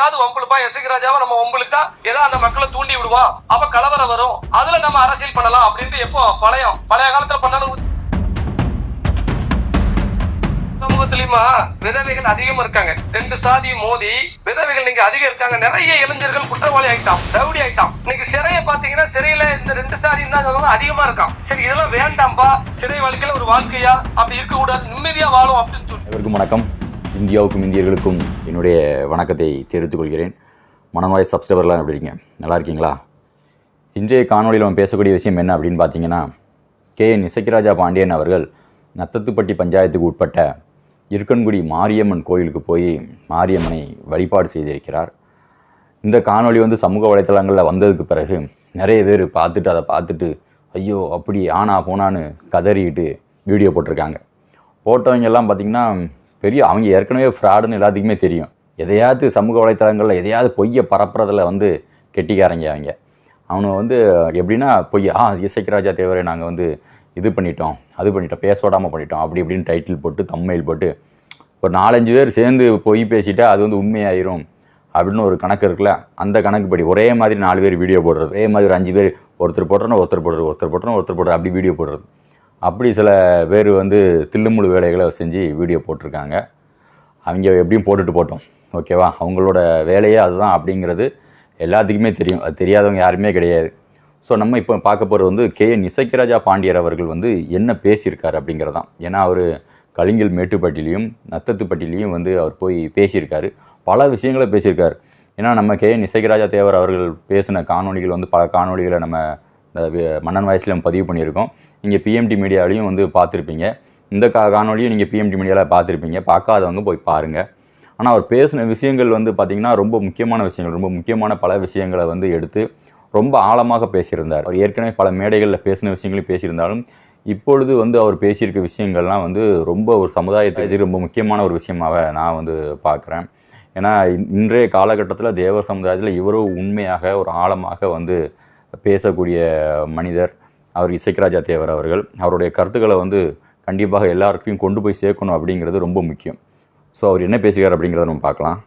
ஏதாவது வம்புழுப்பா எசைக்கு ராஜாவை நம்ம வம்புழுத்தா ஏதாவது அந்த மக்களை தூண்டி விடுவோம் அப்ப கலவரம் வரும். அதுல நம்ம அரசியல் பண்ணலாம் அப்படின்ட்டு எப்போ? பழைய பழைய காலத்துல பண்ணாலும் சமூகத்திலயுமா விதவைகள் அதிகமா இருக்காங்க. ரெண்டு சாதி மோதி விதவைகள் நீங்க அதிகம் இருக்காங்க. நிறைய இளைஞர்கள் குற்றவாளி ஆயிட்டான் ரவுடி ஆயிட்டான். இன்னைக்கு சிறையை பாத்தீங்கன்னா சிறையில இந்த ரெண்டு சாதி தான் அதிகமா இருக்கான். சரி இதெல்லாம் வேண்டாம்பா. சிறை வாழ்க்கையில ஒரு வாழ்க்கையா? அப்படி இருக்க கூடாது நிம்மதியா வாழும் அப்படின்னு சொல்லி. வணக்கம். இந்தியாவுக்கும் இந்தியர்களுக்கும் என்னுடைய வணக்கத்தை தெரிவித்துக் கொள்கிறேன். மனநோய் சப்ஸ்கிரைபர்லாம் எப்படி இருக்கீங்க? நல்லா இருக்கீங்களா? இன்றைய காணொலியில் நம்ம பேசக்கூடிய விஷயம் என்ன அப்படின்னு பார்த்தீங்கன்னா கே. என். இசக்கிராஜா பாண்டியன் அவர்கள் நத்தத்துப்பட்டி பஞ்சாயத்துக்கு உட்பட்ட இருக்கன்குடி மாரியம்மன் கோயிலுக்கு போய் மாரியம்மனை வழிபாடு செய்திருக்கிறார். இந்த காணொளி வந்து சமூக வலைத்தளங்களில் வந்ததுக்கு பிறகு நிறைய பேர் பார்த்துட்டு அதை பார்த்துட்டு ஐயோ அப்படி ஆனா போனான்னு கதறிட்டு வீடியோ போட்டிருக்காங்க. போட்டவங்க எல்லாம் பார்த்திங்கன்னா பெரிய அவங்க ஏற்கனவே ஃப்ராடுன்னு எல்லாத்துக்குமே தெரியும். எதையாவது சமூக வலைத்தளங்களில் எதையாவது பொய்யை பரப்புறதில் வந்து கெட்டிக்காரங்க அவங்க. அவனை வந்து எப்படின்னா பொய் ஆ இசைக்கராஜா தேவரை நாங்கள் வந்து இது பண்ணிட்டோம் அது பண்ணிட்டோம் பேச விடாமல் பண்ணிட்டோம் அப்படி இப்படின்னு டைட்டில் போட்டு தம்மையில் போட்டு ஒரு நாலஞ்சு பேர் சேர்ந்து பொய் பேசிட்டா அது வந்து உண்மையாயிரும் அப்படின்னு ஒரு கணக்கு இருக்குல்ல அந்த கணக்குப்படி ஒரே மாதிரி நாலு பேர் வீடியோ போடுறது ஒரே மாதிரி ஒரு அஞ்சு பேர் ஒருத்தர் போடுறோன்னா ஒருத்தர் போடுறது ஒருத்தர் போடுறோம் ஒருத்தர் போடுறது அப்படி வீடியோ போடுறது. அப்படி சில பேர் வந்து தில்லுமுழு வேலைகளை செஞ்சு வீடியோ போட்டிருக்காங்க. அவங்க எப்படியும் போட்டுட்டு போட்டோம். ஓகேவா அவங்களோட வேலையே அதுதான் அப்படிங்கிறது எல்லாத்துக்குமே தெரியும். அது தெரியாதவங்க யாருமே கிடையாது. ஸோ நம்ம இப்போ பார்க்க போகிறது வந்து கே. என். இசைக்கராஜா பாண்டியர் அவர்கள் வந்து என்ன பேசியிருக்கார் அப்படிங்கிறது தான் ஏன்னா அவர் கலிங்கல் மேட்டுப்பட்டிலையும் நத்தத்துப்பட்டிலையும் வந்து அவர் போய் பேசியிருக்காரு. பல விஷயங்களை பேசியிருக்காரு. ஏன்னா நம்ம கே. என். இசைக்கராஜா தேவர் அவர்கள் பேசின காணொலிகள் வந்து பல காணொலிகளை நம்ம மன்னன் வயசில் பதிவு பண்ணியிருக்கோம். நீங்கள் பிஎம்டி மீடியாவிலையும் வந்து பார்த்துருப்பீங்க. இந்த கா காணொலியும் நீங்கள் பிஎம்டி மீடியாவில் பார்த்துருப்பீங்க. பார்க்காதவங்க போய் பாருங்கள் ஆனால் அவர் பேசின விஷயங்கள் வந்து பார்த்திங்கன்னா ரொம்ப முக்கியமான விஷயங்கள் ரொம்ப முக்கியமான பல விஷயங்களை வந்து எடுத்து ரொம்ப ஆழமாக பேசியிருந்தார். அவர் ஏற்கனவே பல மேடைகளில் பேசின விஷயங்களையும் பேசியிருந்தாலும் இப்பொழுது வந்து அவர் பேசியிருக்க விஷயங்கள்லாம் வந்து ரொம்ப ஒரு சமுதாயத்தை இது ரொம்ப முக்கியமான ஒரு விஷயமாக நான் வந்து பார்க்குறேன். ஏன்னா இன்றைய காலகட்டத்தில் தேவர் சமுதாயத்தில் இவரும் உண்மையாக ஒரு ஆழமாக வந்து பேசக்கூடிய மனிதர். அவர் இசைக்கராஜா தேவர் அவர்கள் அவருடைய கருத்துக்களை வந்து கண்டிப்பாக எல்லாருக்கும் கொண்டு போய் சேர்க்கணும் அப்படிங்கிறது ரொம்ப முக்கியம். ஸோ அவர் என்ன பேசுகிறார் அப்படிங்கிறத நம்ம பார்க்கலாம்.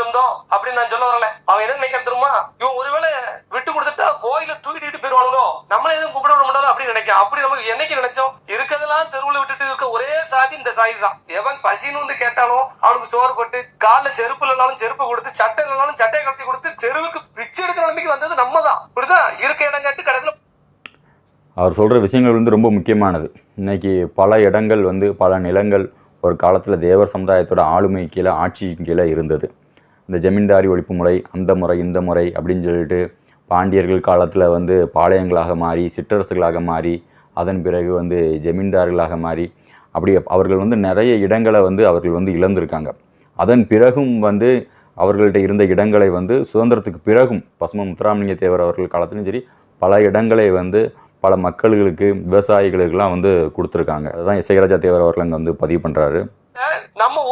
சொந்தம் அப்படின்னு நான் சொல்ல வரல. அவன் என்ன நினைக்க தெரியுமா? இவன் ஒருவேளை விட்டு கொடுத்துட்டா கோயில தூக்கிட்டு போயிருவானுங்களோ? நம்மள எதுவும் கும்பிட விட மாட்டாலும் அப்படின்னு நினைக்க அப்படி நமக்கு என்னைக்கு நினைச்சோம்? இருக்கதெல்லாம் தெருவுல விட்டுட்டு இருக்க ஒரே சாதி இந்த சாதி தான். எவன் பசின்னு வந்து கேட்டாலும் அவனுக்கு சோறு போட்டு கால்ல செருப்பு இல்லைனாலும் செருப்பு கொடுத்து சட்டை இல்லைனாலும் சட்டையை கட்டி கொடுத்து தெருவுக்கு பிச்சை எடுக்கிற நிலைமைக்கு வந்தது நம்ம தான் இப்படிதான் இருக்க இடம் அவர் சொல்கிற விஷயங்கள் வந்து ரொம்ப முக்கியமானது. இன்றைக்கி பல இடங்கள் வந்து பல நிலங்கள் ஒரு காலத்தில் தேவர் சமுதாயத்தோட ஆளுமை கீழே ஆட்சியின் கீழே இருந்தது. இந்த ஜமீன்தாரி ஒழிப்பு முறை அந்த முறை இந்த முறை அப்படின்னு சொல்லிட்டு பாண்டியர்கள் காலத்தில் வந்து பாளையங்களாக மாறி சிற்றரசுகளாக மாறி அதன் பிறகு வந்து ஜமீன்தார்களாக மாறி அப்படி அவர்கள் வந்து நிறைய இடங்களை வந்து அவர்கள் வந்து இழந்திருக்காங்க. அதன் பிறகும் வந்து அவர்கள்ட்ட இருந்த இடங்களை வந்து சுதந்திரத்துக்கு பிறகும் பசும முத்துராமலிங்க தேவர் அவர்கள் காலத்திலும் சரி பல இடங்களை வந்து பல மக்களுக்கு விவசாயிகளுக்கெல்லாம் வந்து கொடுத்துருக்காங்க. அதுதான் இசைகராஜா தேவர் அவர்கள் அங்கே வந்து பதிவு பண்ணுறாரு நம்ம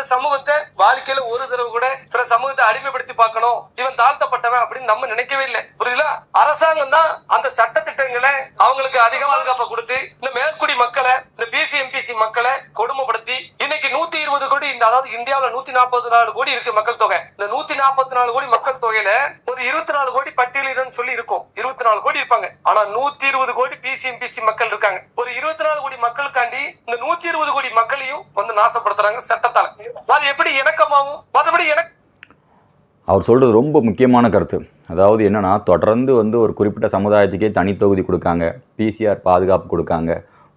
பிற சமூகத்தை வாழ்க்கையில ஒரு தடவை கூட பிற சமூகத்தை அடிமைப்படுத்தி பார்க்கணும். இவன் தாழ்த்தப்பட்டவன் அப்படின்னு நம்ம நினைக்கவே இல்லை. புரியுதுல? அரசாங்கம் தான் அந்த சட்ட திட்டங்களை அவங்களுக்கு அதிக பாதுகாப்பை கொடுத்து இந்த மேற்குடி மக்களை இந்த பிசி எம்பிசி மக்களை கொடுமைப்படுத்தி இன்னைக்கு நூத்தி இருபது கோடி இந்த அதாவது இந்தியாவில நூத்தி நாற்பத்தி நாலு கோடி இருக்கு மக்கள் தொகை. இந்த நூத்தி நாற்பத்தி நாலு கோடி மக்கள் தொகையில ஒரு இருபத்தி நாலு கோடி பட்டியலிடன்னு சொல்லி இருக்கும். இருபத்தி நாலு கோடி இருப்பாங்க. ஆனா நூத்தி இருபது கோடி பிசி எம்பிசி மக்கள் இருக்காங்க. ஒரு இருபத்தி நாலு கோடி மக்களுக்காண்டி இந்த நூத்தி இருபது கோடி மக்களையும் வந்து நாசப்படுத்துறாங்க சட்டத்தால. அது எப்படி இணக்கமாகும்? மற்றபடி எனக்கு அவர் சொல்கிறது ரொம்ப முக்கியமான கருத்து. அதாவது என்னன்னா தொடர்ந்து வந்து ஒரு குறிப்பிட்ட சமுதாயத்துக்கே தனி தொகுதி கொடுக்காங்க. பிசிஆர் பாதுகாப்பு கொடுக்காங்க.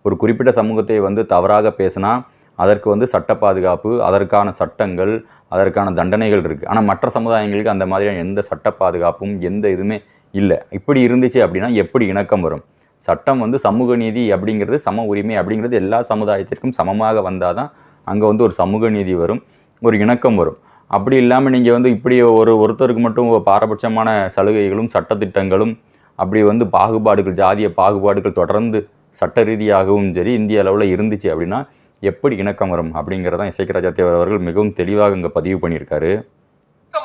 ஒரு குறிப்பிட்ட சமூகத்தை வந்து தவறாக பேசினா அதற்கு வந்து சட்ட பாதுகாப்பு அதற்கான சட்டங்கள் அதற்கான தண்டனைகள் இருக்குது ஆனால் மற்ற சமுதாயங்களுக்கு அந்த மாதிரியான எந்த சட்ட பாதுகாப்பும் எந்த இதுவுமே இல்லை. இப்படி இருந்துச்சு அப்படின்னா எப்படி இணக்கம் வரும்? சட்டம் வந்து சமூக நீதி அப்படிங்கிறது சம உரிமை அப்படிங்கிறது எல்லா சமுதாயத்திற்கும் சமமாக வந்தால் தான் அங்கே வந்து ஒரு சமூக நீதி வரும் ஒரு இணக்கம் வரும். அப்படி இல்லாமல் நீங்கள் வந்து இப்படி ஒரு ஒருத்தருக்கு மட்டும் பாரபட்சமான சலுகைகளும் சட்டத்திட்டங்களும் அப்படி வந்து பாகுபாடுகள் ஜாதிய பாகுபாடுகள் தொடர்ந்து சட்ட ரீதியாகவும் சரி இந்திய அளவில் இருந்துச்சு அப்படின்னா எப்படி இணக்கம் வரும் அப்படிங்கிறதான் இசைக்கராஜா தேவர் அவர்கள் மிகவும் தெளிவாக இங்கே பதிவு பண்ணியிருக்காரு.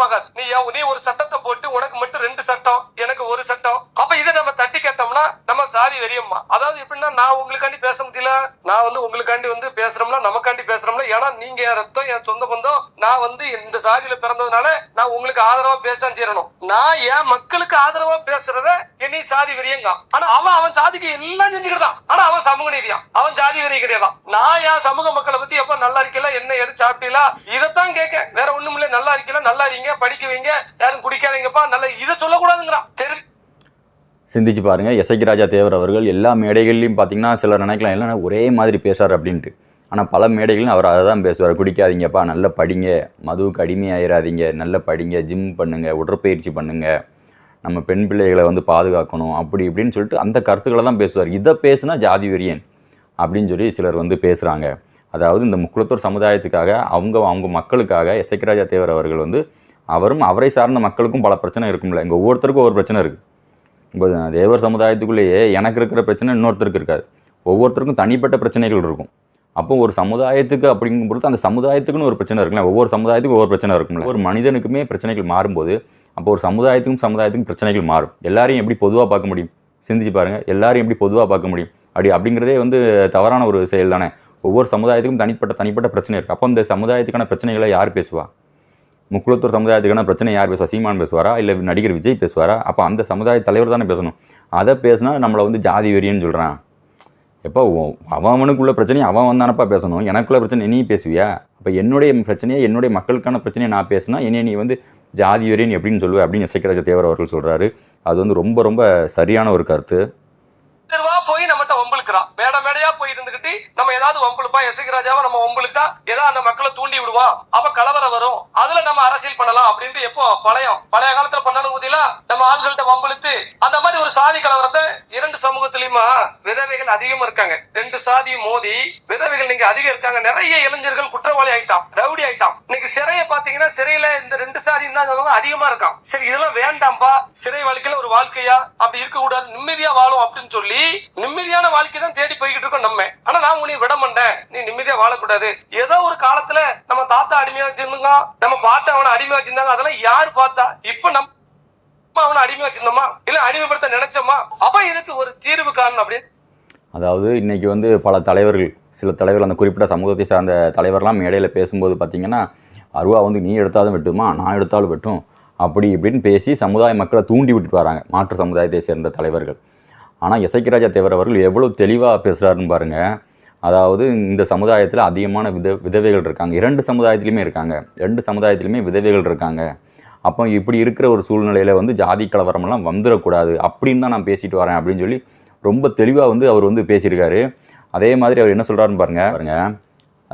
மகாத் நீ நீ ஒரு சட்டத்தை போட்டு உனக்கு மட்டும் ரெண்டு சட்டம் எனக்கு ஒரு சட்டம். அப்ப இதை நம்ம தட்டி கேட்டோம்னா நம்ம சாதி வெறியம்மா. அதாவது எப்படின்னா நான் உங்களுக்காண்டி பேச முடியல. நான் வந்து உங்களுக்காண்டி வந்து பேசுறோம்னா நமக்காண்டி பேசுறோம்னா ஏன்னா நீங்க என் ரத்தம் என் சொந்த பந்தம். நான் வந்து இந்த சாதியில பிறந்ததுனால நான் உங்களுக்கு ஆதரவா பேச செய்யணும் நான் என் மக்களுக்கு ஆதரவா பேசுறத என்னை சாதி வெறியங்க. ஆனா அவன் அவன் சாதிக்கு எல்லாம் செஞ்சுக்கிட்டான் ஆனா அவன் சமூக நீதியான் அவன் ஜாதி வெறி கிடையாதான் நான் என் சமூக மக்களை பத்தி எப்ப நல்லா இருக்கல என்ன எது சாப்பிட்டீங்களா இதைத்தான் கேட்க வேற ஒண்ணும் இல்ல நல்லா இருக்கல நல்லா வைங்க படிக்க வைங்க யாரும் குடிக்காதீங்கப்பா நல்ல இதை சொல்லக்கூடாதுங்கிறான். தெரு. சிந்திச்சு பாருங்க எசகி ராஜா தேவர் அவர்கள் எல்லா மேடைகள்லையும் பார்த்தீங்கன்னா சிலர் நினைக்கலாம் இல்லைன்னா ஒரே மாதிரி பேசுறாரு அப்படின்ட்டு. ஆனால் பல மேடைகளும் அவர் அதை தான் பேசுவார். குடிக்காதீங்கப்பா நல்லா படிங்க மதுவுக்கு அடிமையாயிராதீங்க நல்லா படிங்க ஜிம் பண்ணுங்கள் உடற்பயிற்சி பண்ணுங்கள் நம்ம பெண் பிள்ளைகளை வந்து பாதுகாக்கணும் அப்படி இப்படின்னு சொல்லிட்டு அந்த கருத்துக்களை தான் பேசுவார். இதை பேசுனா ஜாதி வெறியன் அப்படின்னு சொல்லி சிலர் வந்து பேசுகிறாங்க அதாவது இந்த முக்குளத்தூர் சமுதாயத்துக்காக அவங்க அவங்க மக்களுக்காக எசகி தேவர் அவர்கள் வந்து அவரும் அவரை சார்ந்த மக்களுக்கும் பல பிரச்சனை இருக்கும்ல. இங்கே ஒவ்வொருத்தருக்கும் ஒரு பிரச்சனை இருக்குது இப்போ தேவர் சமுதாயத்துக்குள்ளேயே எனக்கு இருக்கிற பிரச்சனை இன்னொருத்தருக்கு இருக்காது. ஒவ்வொருத்தருக்கும் தனிப்பட்ட பிரச்சனைகள் இருக்கும். அப்போ ஒரு சமுதாயத்துக்கு அப்படிங்கும்போது அந்த சமுதாயத்துக்குன்னு ஒரு பிரச்சனை இருக்குல்ல ஒவ்வொரு சமுதாயத்துக்கும் ஒவ்வொரு பிரச்சனை இருக்கும்ல. ஒரு மனிதனுக்குமே பிரச்சனைகள் மாறும்போது அப்போ ஒரு சமுதாயத்துக்கும் சமுதாயத்துக்கும் பிரச்சனைகள் மாறும். எல்லாரையும் எப்படி பொதுவாக பார்க்க முடியும்? சிந்திச்சு பாருங்கள் எல்லாரையும் எப்படி பொதுவாக பார்க்க முடியும்? அப்படி அப்படிங்கிறதே வந்து தவறான ஒரு செயல் தானே. ஒவ்வொரு சமுதாயத்துக்கும் தனிப்பட்ட தனிப்பட்ட பிரச்சனை இருக்குது அப்போ இந்த சமுதாயத்துக்கான பிரச்சனைகளை யார் பேசுவா? முக்குளத்தூர் சமுதாயத்துக்கான பிரச்சனை யார் பேசுவா? சீமான் பேசுவாரா? இல்லை நடிகர் விஜய் பேசுவாரா? அப்போ அந்த சமுதாய தலைவர் தானே பேசணும். அதை பேசினா நம்மளை வந்து ஜாதி வெறியன்னு சொல்கிறான் எப்போ அவனுக்குள்ள பிரச்சனையை அவன் வந்தானப்பா பேசணும். எனக்குள்ள பிரச்சனை நீ பேசுவியா? அப்போ என்னுடைய பிரச்சனையை என்னுடைய மக்களுக்கான பிரச்சனையை நான் பேசினா என்னைய நீ வந்து ஜாதி வெறியன் எப்படின்னு சொல்லுவேன் அப்படின்னு இசைக்கராஜ தேவர் அவர்கள் சொல்கிறாரு அது வந்து ரொம்ப ரொம்ப சரியான ஒரு கருத்து. போய் நம்மகிட்ட வம்பிழுக்கிறான் மேட மேடையா போய் இருந்துகிட்டு நம்ம ஏதாவது வம்பிழுப்பா எசகி ராஜாவை நம்ம வம்பிழுத்தா ஏதாவது அந்த மக்களை தூண்டி விடுவோம் அப்ப கலவரம் வரும். அதுல நம்ம அரசியல் பண்ணலாம் அப்படின்ட்டு எப்போ? பழையம். பழைய காலத்துல பண்ணணும் புதியல நம்ம ஆள்கள்ட்ட வம்பிழுத்து அந்த மாதிரி ஒரு சாதி கலவரத்தை இரண்டு சமூகத்திலயுமா விதவைகள் அதிகமா இருக்காங்க. ரெண்டு சாதி மோதி விதவைகள் நீங்க அதிகம் இருக்காங்க. நிறைய இளைஞர்கள் குற்றவாளி ஆயிட்டான். ரவுடி ஆயிட்டான். இன்னைக்கு சிறைய பாத்தீங்கன்னா சிறையில இந்த ரெண்டு சாதி தான் அதிகமா இருக்கான். சரி இதெல்லாம் வேண்டாம்பா சிறை வாழ்க்கையில ஒரு வாழ்க்கையா? அப்படி இருக்க கூடாது நிம்மதியா வாழும் அப்படின்னு சொல்லி நிம்மதியா நிம்மதியான வாழ்க்கை தான் தேடி போய்கிட்டு இருக்கோம் நம்ம. ஆனா நான் உன்னை விட மாட்டேன். நீ நிம்மதியா வாழக்கூடாது. ஏதோ ஒரு காலத்துல நம்ம தாத்தா அடிமையா வச்சிருந்தாங்க நம்ம பாட்டை அவனை அடிமையா வச்சிருந்தாங்க அதெல்லாம் யாரு பார்த்தா? இப்ப நம்ம அவனை அடிமையா வச்சிருந்தோமா? இல்ல அடிமைப்படுத்த நினைச்சோமா? அப்ப இதுக்கு ஒரு தீர்வு காரணம் அப்படின்னு அதாவது இன்னைக்கு வந்து பல தலைவர்கள் சில தலைவர்கள் அந்த குறிப்பிட்ட சமூகத்தை சார்ந்த தலைவர்லாம் மேடையில் பேசும்போது பார்த்தீங்கன்னா அருவா வந்து நீ எடுத்தாலும் வெட்டுமா? நான் எடுத்தாலும் வெட்டும். அப்படி இப்படின்னு பேசி சமுதாய மக்களை தூண்டி விட்டுட்டு வராங்க மாற்று சமுதாயத்தை சேர்ந்த தலைவர்கள். ஆனால் இசைக்கிராஜா தேவர் அவர்கள் எவ்வளோ தெளிவாக பேசுகிறாருன்னு பாருங்கள் அதாவது இந்த சமுதாயத்தில் அதிகமான வித விதவைகள் இருக்காங்க. இரண்டு சமுதாயத்திலையுமே இருக்காங்க. ரெண்டு சமுதாயத்துலேயுமே விதவைகள் இருக்காங்க. அப்போ இப்படி இருக்கிற ஒரு சூழ்நிலையில் வந்து ஜாதி கலவரமெல்லாம் வந்துடக்கூடாது அப்படின்னு தான் நான் பேசிட்டு வரேன் அப்படின்னு சொல்லி ரொம்ப தெளிவாக வந்து அவர் வந்து பேசியிருக்காரு. அதே மாதிரி அவர் என்ன சொல்கிறாருன்னு பாருங்க. பாருங்கள்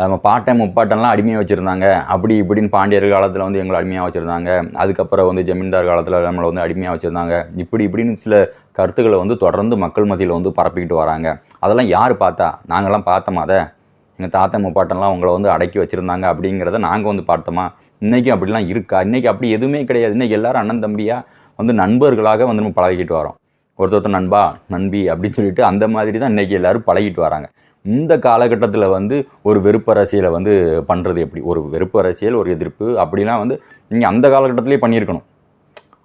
நம்ம பாட்டன் முப்பாட்டெல்லாம் அடிமையாக வச்சுருந்தாங்க. அப்படி இப்படின்னு பாண்டியர் காலத்தில் வந்து எங்களை அடிமையாக வச்சுருந்தாங்க. அதுக்கப்புறம் வந்து ஜமீன்தார் காலத்தில் நம்மளை வந்து அடிமையாக வச்சுருந்தாங்க. இப்படி இப்படின்னு சில கருத்துக்களை வந்து தொடர்ந்து மக்கள் மத்தியில் வந்து பரப்பிக்கிட்டு வராங்க. அதெல்லாம் யார் பார்த்தா? நாங்கள்லாம் பார்த்தோமா அதை? எங்கள் தாத்தா முப்பாட்டன்லாம் உங்களை வந்து அடக்கி வச்சுருந்தாங்க அப்படிங்கிறத நாங்கள் வந்து பார்த்தோமா? இன்றைக்கி அப்படிலாம் இருக்கா? இன்றைக்கி அப்படி எதுவுமே கிடையாது. இன்றைக்கி எல்லோரும் அண்ணன் தம்பியாக வந்து நண்பர்களாக வந்து நம்ம பழகிட்டு வரோம். ஒருத்தர் ஒருத்தர் நண்பா நண்பி அப்படின்னு சொல்லிட்டு அந்த மாதிரி தான் இன்றைக்கி எல்லாரும் பழகிட்டு வராங்க. இந்த காலகட்டத்தில் வந்து ஒரு வெறுப்பு அரசியலை வந்து பண்ணுறது எப்படி? ஒரு வெறுப்பு அரசியல் ஒரு எதிர்ப்பு அப்படிலாம் வந்து நீங்கள் அந்த காலகட்டத்திலே பண்ணியிருக்கணும்.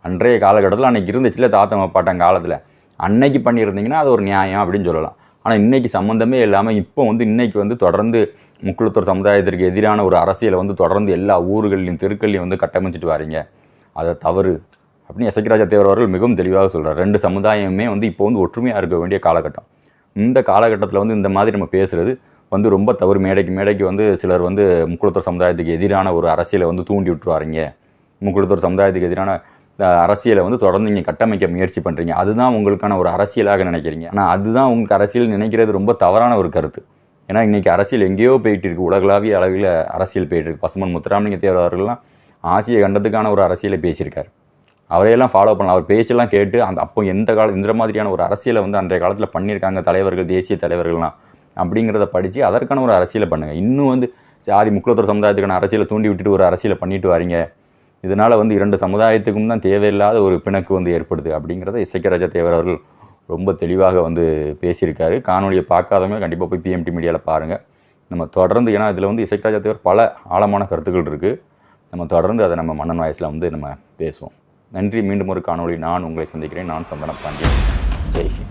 அன்றைய காலகட்டத்தில் அன்றைக்கி இருந்துச்சுல தாத்தா பாட்டன் காலத்தில். அன்னைக்கு பண்ணியிருந்தீங்கன்னா அது ஒரு நியாயம் அப்படின்னு சொல்லலாம். ஆனால் இன்னைக்கு சம்மந்தமே இல்லாமல் இப்போ வந்து இன்றைக்கி வந்து தொடர்ந்து முக்குளத்தூர் சமுதாயத்திற்கு எதிரான ஒரு அரசியலை வந்து தொடர்ந்து எல்லா ஊர்களையும் தெருக்கள்லையும் வந்து கட்டமைச்சிட்டு வாரீங்க. அதை தவறு அப்படின்னு எசக்கிராஜா தேவர் அவர்கள் மிகவும் தெளிவாக சொல்கிறார் ரெண்டு சமுதாயமே வந்து இப்போ வந்து ஒற்றுமையாக இருக்க வேண்டிய காலகட்டம். இந்த காலகட்டத்தில் வந்து இந்த மாதிரி நம்ம பேசுகிறது வந்து ரொம்ப தவறு. மேடைக்கு மேடைக்கு வந்து சிலர் வந்து முக்குளத்தூர் சமுதாயத்துக்கு எதிரான ஒரு அரசியலை வந்து தூண்டி விட்டுருவாருங்க. முக்குளத்தூர் சமுதாயத்துக்கு எதிரான அரசியலை வந்து தொடர்ந்து நீங்கள் கட்டமைக்க முயற்சி பண்ணுறீங்க அதுதான் உங்களுக்கான ஒரு அரசியலாக நினைக்கிறீங்க. ஆனால் அதுதான் உங்களுக்கு அரசியல் நினைக்கிறது ரொம்ப தவறான ஒரு கருத்து. ஏன்னா இன்றைக்கி அரசியல் எங்கேயோ போயிட்டு இருக்கு உலகளாவிய அளவில் அரசியல் போயிட்டு இருக்கு பசுமன் முத்துராமலிங்க தேவர் அவர்கள்லாம் ஆசிய கண்டத்துக்கான ஒரு அரசியலை பேசியிருக்காரு. அவரையெல்லாம் ஃபாலோ பண்ணலாம் அவர் பேச்செல்லாம் கேட்டு அந்த அப்போ எந்த கால இந்த மாதிரியான ஒரு அரசியலை வந்து அன்றைய காலத்தில் பண்ணியிருக்காங்க தலைவர்கள் தேசிய தலைவர்கள்லாம் அப்படிங்கிறத படித்து அதற்கான ஒரு அரசியலை பண்ணுங்கள் இன்னும் வந்து ஜாதி முக்கியத்துவ சமுதாயத்துக்கான அரசியலை தூண்டி விட்டுட்டு ஒரு அரசியலை பண்ணிட்டு வரீங்க. இதனால் வந்து இரண்டு சமுதாயத்துக்கும் தான் தேவையில்லாத ஒரு பிணக்கு வந்து ஏற்படுது அப்படிங்கிறத இசைக்கராஜா தேவர் அவர்கள் ரொம்ப தெளிவாக வந்து பேசியிருக்காரு. காணொலியை பார்க்காதவங்க கண்டிப்பாக போய் பிஎம்டி மீடியாவில் பாருங்கள் நம்ம தொடர்ந்து ஏன்னா இதில் வந்து இசைக்கராஜா தேவர் பல ஆழமான கருத்துக்கள் இருக்குது நம்ம தொடர்ந்து அதை நம்ம மன்னன் வாய்ஸில் வந்து நம்ம பேசுவோம். நன்றி. மீண்டும் ஒரு காணொளி. நான் உங்களை சந்திக்கிறேன். நான் சந்தன பாண்டியன். ஜெய்